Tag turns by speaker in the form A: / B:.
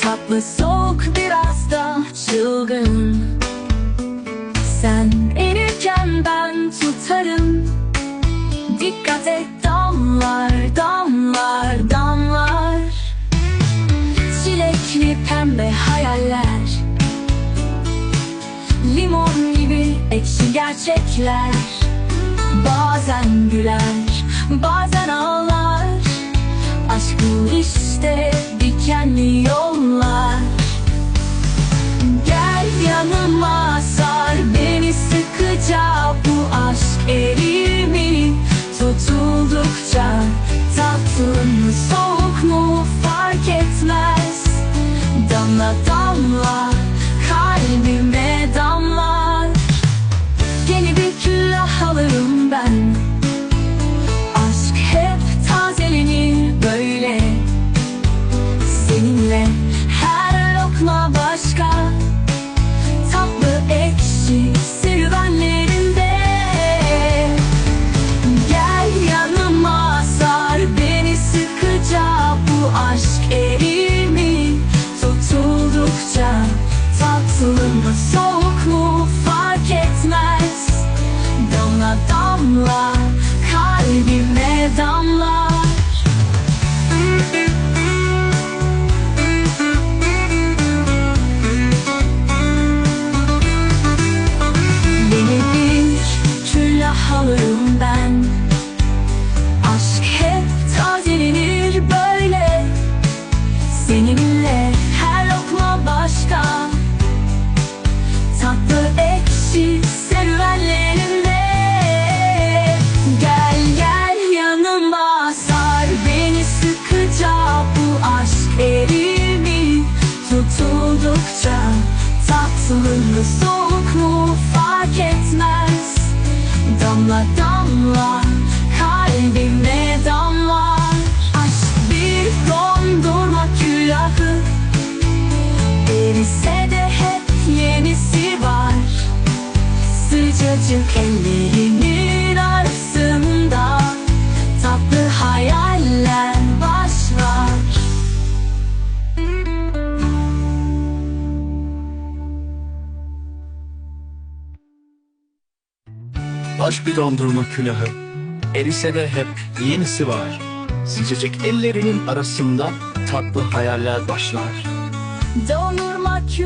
A: Tatlı soğuk biraz da çılgın. Sen erirken ben tutarım. Dikkat et damlar damlar damlar. Çilekli pembe hayaller. Limon gibi ekşi gerçekler. Bazen güler, bazen ağlar ngọt damla kalbime Damla damla kalbime damlar. Aşk bir dondurma külahı. Erise de hep yenisi var. Sıcacık
B: Aşk bir dondurma külahı. Erise de hep yenisi var. Sıcacık ellerinin arasında Tatlı hayaller başlar.
A: Dondurma külahı